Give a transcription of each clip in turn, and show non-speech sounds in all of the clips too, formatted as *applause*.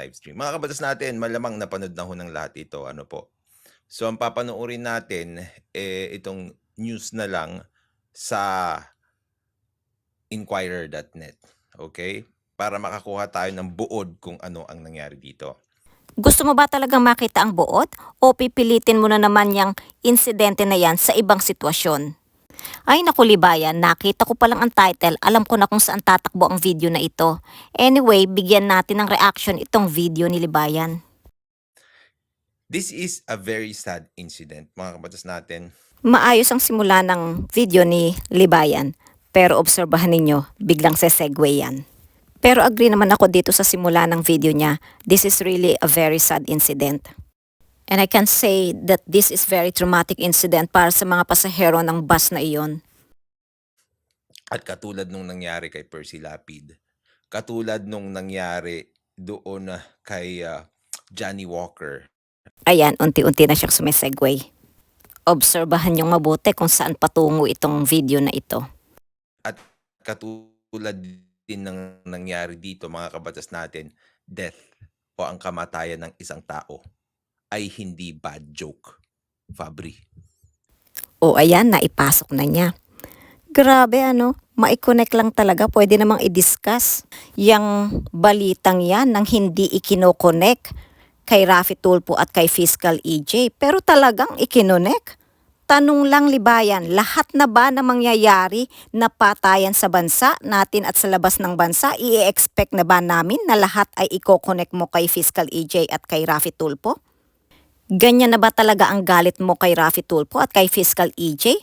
live stream. Mga kabatas natin, malamang napanood na ho ng lahat ito. Ano po? So, ang papanoorin natin, eh, itong news na lang sa inquirer.net. Okay? Para makakuha tayo ng buod kung ano ang nangyari dito. Gusto mo ba talagang makita ang buod o pipilitin mo na naman yung insidente na yan sa ibang sitwasyon? Ay naku libayan, nakita ko palang ang title, alam ko na kung saan tatakbo ang video na ito. Anyway, bigyan natin ng reaction itong video ni Libayan. This is a very sad incident, mga kabatas natin. Maayos ang simula ng video ni Libayan, pero obserbahan ninyo, biglang sesegue yan. Pero agree naman ako dito sa simula ng video niya, this is really a very sad incident. And I can say that this is very traumatic incident para sa mga pasahero ng bus na iyon. At katulad nung nangyari kay Percy Lapid, katulad nung nangyari doon ah, kay ah, Johnny Walker, Ayan, unti-unti na siyang sumisegue. Obserbahan niyong mabuti kung saan patungo itong video na ito. at katulad din ng nangyari dito mga kabatas natin, death o ang kamatayan ng isang tao ay hindi bad joke. Fabri. O ayan, naipasok na niya. Grabe ano, maiconnect lang talaga, pwede namang i-discuss yung balitang yan nang hindi ikinokonek kay Rafi Tulpo at kay Fiscal EJ. Pero talagang ikinonek. Tanong lang libayan, lahat na ba na mangyayari na patayan sa bansa natin at sa labas ng bansa, i-expect na ba namin na lahat ay iko-connect mo kay Fiscal EJ at kay Rafi Tulpo? Ganyan na ba talaga ang galit mo kay Rafi Tulpo at kay Fiscal EJ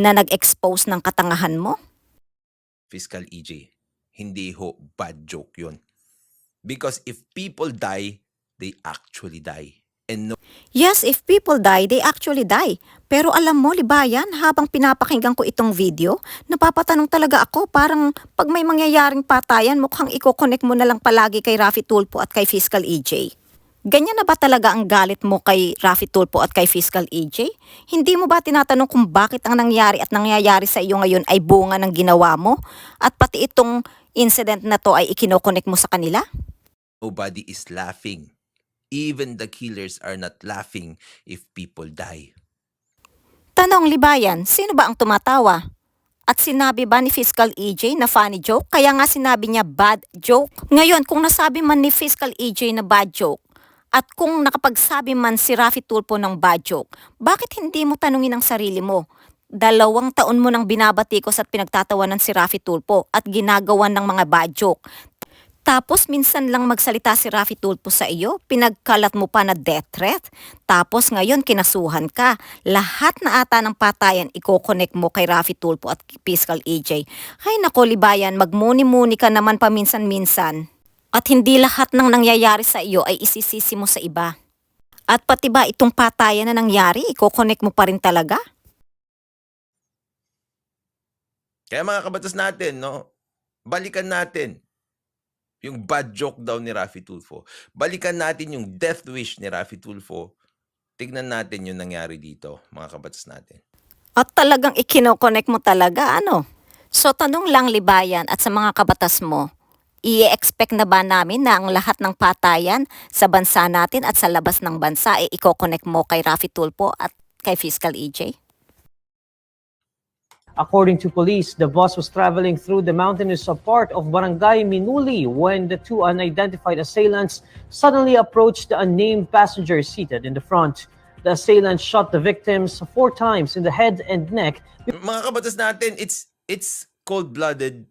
na nag-expose ng katangahan mo? Fiscal EJ. Hindi ho bad joke yun. Because if people die, they actually die. And no Yes, if people die, they actually die. Pero alam mo, libayan, habang pinapakinggan ko itong video, napapatanong talaga ako, parang pag may mangyayaring patayan, mukhang i-connect mo na lang palagi kay Rafi Tulpo at kay Fiscal EJ. Ganyan na ba talaga ang galit mo kay Rafi Tulpo at kay Fiscal EJ? Hindi mo ba tinatanong kung bakit ang nangyari at nangyayari sa iyo ngayon ay bunga ng ginawa mo? At pati itong incident na to ay ikinokonek mo sa kanila? nobody is laughing. Even the killers are not laughing if people die. Tanong libayan, sino ba ang tumatawa? At sinabi ba ni Fiscal EJ na funny joke? Kaya nga sinabi niya bad joke. Ngayon, kung nasabi man ni Fiscal EJ na bad joke, at kung nakapagsabi man si Rafi Tulpo ng bad joke, bakit hindi mo tanungin ang sarili mo? Dalawang taon mo nang binabatikos at pinagtatawanan si Rafi Tulpo at ginagawan ng mga bad joke. Tapos minsan lang magsalita si Rafi Tulpo sa iyo, pinagkalat mo pa na death threat. Tapos ngayon kinasuhan ka. Lahat na ata ng patayan iko-connect mo kay Rafi Tulpo at Fiscal EJ. Ay nako libayan, magmuni-muni ka naman paminsan-minsan. At hindi lahat ng nangyayari sa iyo ay isisisi mo sa iba. At pati ba itong patayan na nangyari, iko-connect mo pa rin talaga? Kaya mga kabatas natin, no? Balikan natin yung bad joke daw ni Rafi Tulfo. Balikan natin yung death wish ni Rafi Tulfo. Tignan natin yung nangyari dito, mga kabatas natin. At talagang ikinokonek mo talaga, ano? So tanong lang libayan at sa mga kabatas mo, i-expect na ba namin na ang lahat ng patayan sa bansa natin at sa labas ng bansa ay ikokonek mo kay Rafi Tulpo at kay Fiscal EJ? According to police, the bus was traveling through the mountainous part of Barangay Minuli when the two unidentified assailants suddenly approached the unnamed passenger seated in the front. The assailants shot the victims four times in the head and neck Mga kabatas natin, it's it's cold-blooded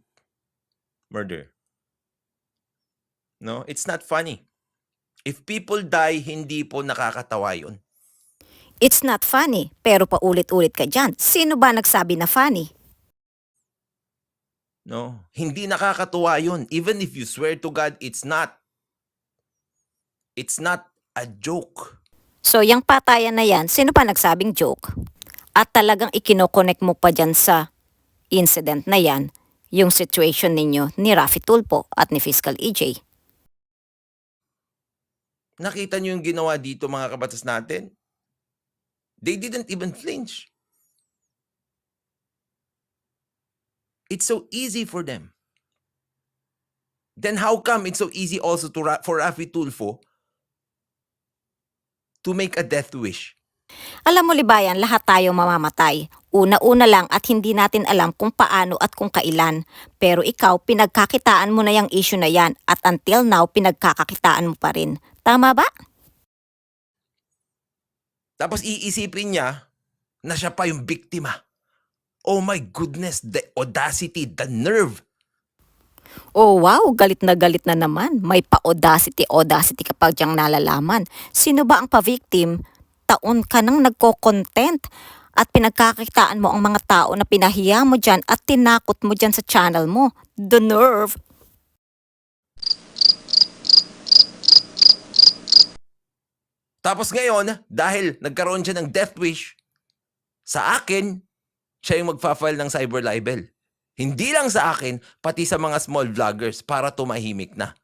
murder. No, it's not funny. If people die, hindi po nakakatawa yun. It's not funny, pero paulit-ulit ka dyan. Sino ba nagsabi na funny? No, hindi nakakatuwa yun. Even if you swear to God, it's not. It's not a joke. So, yung patayan na yan, sino pa nagsabing joke? At talagang ikinokonek mo pa dyan sa incident na yan, yung situation ninyo ni Rafi Tulpo at ni Fiscal EJ. Nakita niyo yung ginawa dito mga kabatas natin? They didn't even flinch. It's so easy for them. then how come it's so easy also to for Rafi Tulfo to make a death wish? Alam mo libayan, lahat tayo mamamatay. Una-una lang at hindi natin alam kung paano at kung kailan. Pero ikaw, pinagkakitaan mo na yung issue na yan at until now, pinagkakakitaan mo pa rin. Tama ba? Tapos iisipin niya na siya pa yung biktima. Oh my goodness, the audacity, the nerve. Oh wow, galit na galit na naman. May pa-audacity, audacity kapag diyang nalalaman. Sino ba ang pa-victim? Taon ka nang nagko-content at pinagkakitaan mo ang mga tao na pinahiya mo dyan at tinakot mo dyan sa channel mo. The nerve. Tapos ngayon, dahil nagkaroon siya ng death wish, sa akin, siya yung magfa-file ng cyber libel. Hindi lang sa akin, pati sa mga small vloggers para tumahimik na.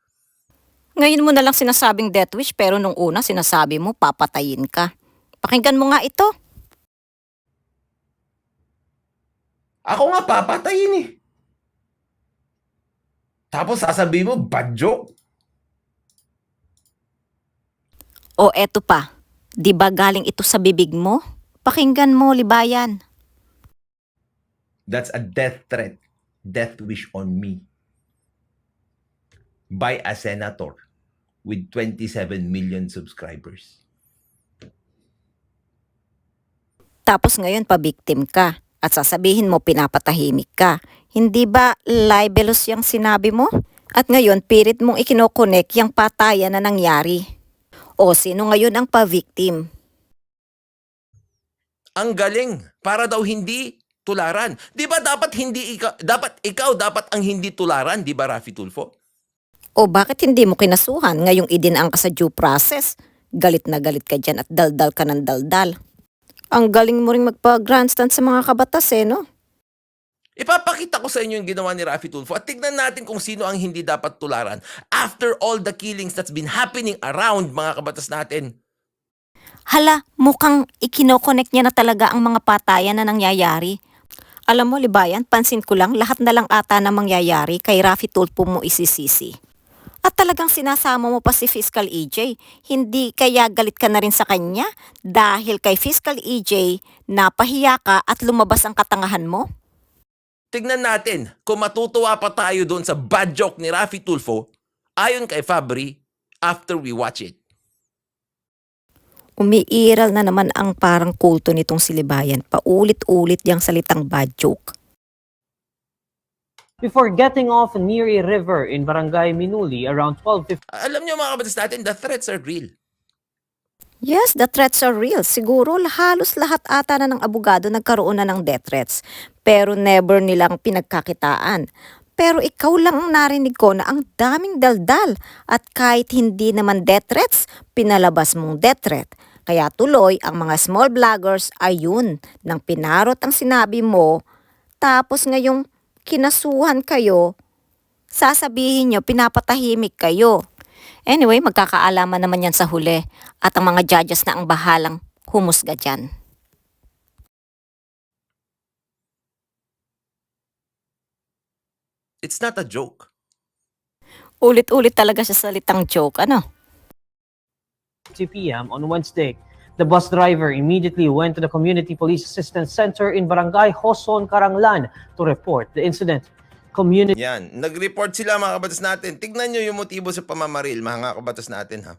Ngayon mo na lang sinasabing death wish pero nung una sinasabi mo papatayin ka. Pakinggan mo nga ito. Ako nga papatayin eh. Tapos sasabihin mo, bad joke. O eto pa, di ba galing ito sa bibig mo? Pakinggan mo, libayan. That's a death threat. Death wish on me. By a senator with 27 million subscribers. Tapos ngayon pa-victim ka at sasabihin mo pinapatahimik ka. Hindi ba libelous yung sinabi mo? At ngayon pirit mong ikinokonek yung patayan na nangyari. O sino ngayon ang pa-victim? Ang galing. Para daw hindi tularan. 'Di ba dapat hindi ikaw dapat ikaw dapat ang hindi tularan, 'di ba Rafi Tulfo? O bakit hindi mo kinasuhan ngayong idinaan ka sa due process? Galit na galit ka dyan at daldal ka ng daldal. Ang galing mo rin magpa-grandstand sa mga kabatas eh, no? Ipapakita ko sa inyo yung ginawa ni Rafi Tulfo at tignan natin kung sino ang hindi dapat tularan after all the killings that's been happening around mga kabatas natin. Hala, mukhang ikinokonek niya na talaga ang mga patayan na nangyayari. Alam mo, Libayan, pansin ko lang, lahat na lang ata na mangyayari kay Rafi Tulpo mo isisisi. At talagang sinasama mo pa si Fiscal EJ. Hindi kaya galit ka na rin sa kanya dahil kay Fiscal EJ napahiya ka at lumabas ang katangahan mo? Tignan natin kung matutuwa pa tayo doon sa bad joke ni Rafi Tulfo ayon kay Fabri after we watch it. Umiiral na naman ang parang kulto nitong si Libayan. Paulit-ulit yung salitang bad joke. Before getting off near a river in Barangay Minuli around 12:15 Alam niyo mga kabatas natin, the threats are real. Yes, the threats are real. Siguro halos lahat ata na ng abogado nagkaroon na ng death threats. Pero never nilang pinagkakitaan. Pero ikaw lang ang narinig ko na ang daming daldal. At kahit hindi naman death threats, pinalabas mong death threat. Kaya tuloy, ang mga small vloggers ayun, nang pinarot ang sinabi mo, tapos ngayong kinasuhan kayo, sasabihin nyo pinapatahimik kayo. Anyway, magkakaalaman naman yan sa huli at ang mga judges na ang bahalang humusga dyan. It's not a joke. Ulit-ulit talaga siya salitang joke, ano? p.m. on Wednesday. The bus driver immediately went to the Community Police Assistance Center in Barangay Hoson, Karanglan to report the incident. Community Yan, nag-report sila mga kabatas natin. Tignan niyo yung motibo sa pamamaril mga kabatas natin ha.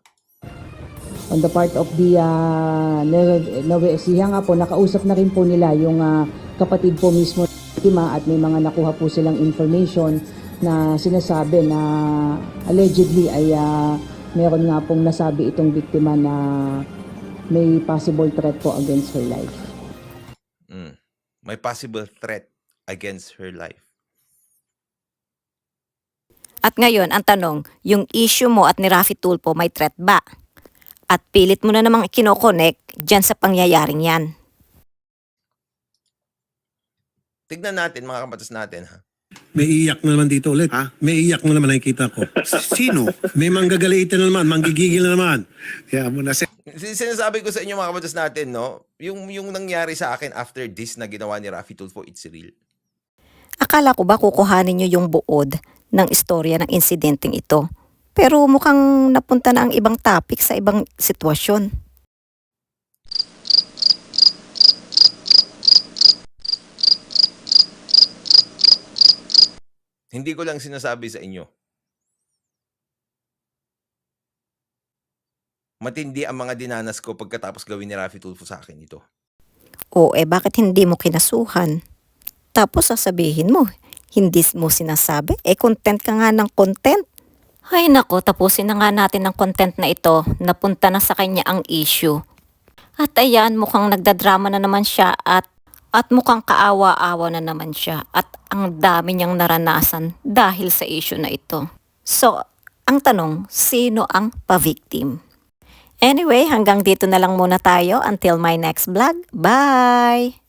on the part of the uh, Nueva Ecija nga po, nakausap na rin po nila yung ah, kapatid po mismo biktima at may mga nakuha po silang information na sinasabi na allegedly ay ah, meron nga pong nasabi itong biktima na may possible threat po against her life. Mm. May possible threat against her life. At ngayon, ang tanong, yung issue mo at ni Rafi Tulpo may threat ba? At pilit mo na namang kinokonek dyan sa pangyayaring yan. Tignan natin mga kabatas natin ha. May iyak na naman dito ulit. Ha? May iyak na naman nakikita ko. *laughs* Sino? May manggagalitan na naman, manggigigil na naman. Kaya mo na si Sin- Sinasabi ko sa inyo mga kabatas natin, no? Yung, yung nangyari sa akin after this na ginawa ni Rafi Tulfo, it's real. Akala ko ba kukuhanin nyo yung buod ng istorya ng insidenteng ito. Pero mukhang napunta na ang ibang topic sa ibang sitwasyon. Hindi ko lang sinasabi sa inyo. Matindi ang mga dinanas ko pagkatapos gawin ni Rafi Tulfo sa akin ito. O eh bakit hindi mo kinasuhan? Tapos sasabihin mo, hindi mo sinasabi? Eh content ka nga ng content. Ay nako, tapusin na nga natin ang content na ito. Napunta na sa kanya ang issue. At ayan, mukhang nagdadrama na naman siya at at mukhang kaawa-awa na naman siya at ang dami niyang naranasan dahil sa issue na ito. So, ang tanong, sino ang pa-victim? Anyway, hanggang dito na lang muna tayo until my next vlog. Bye!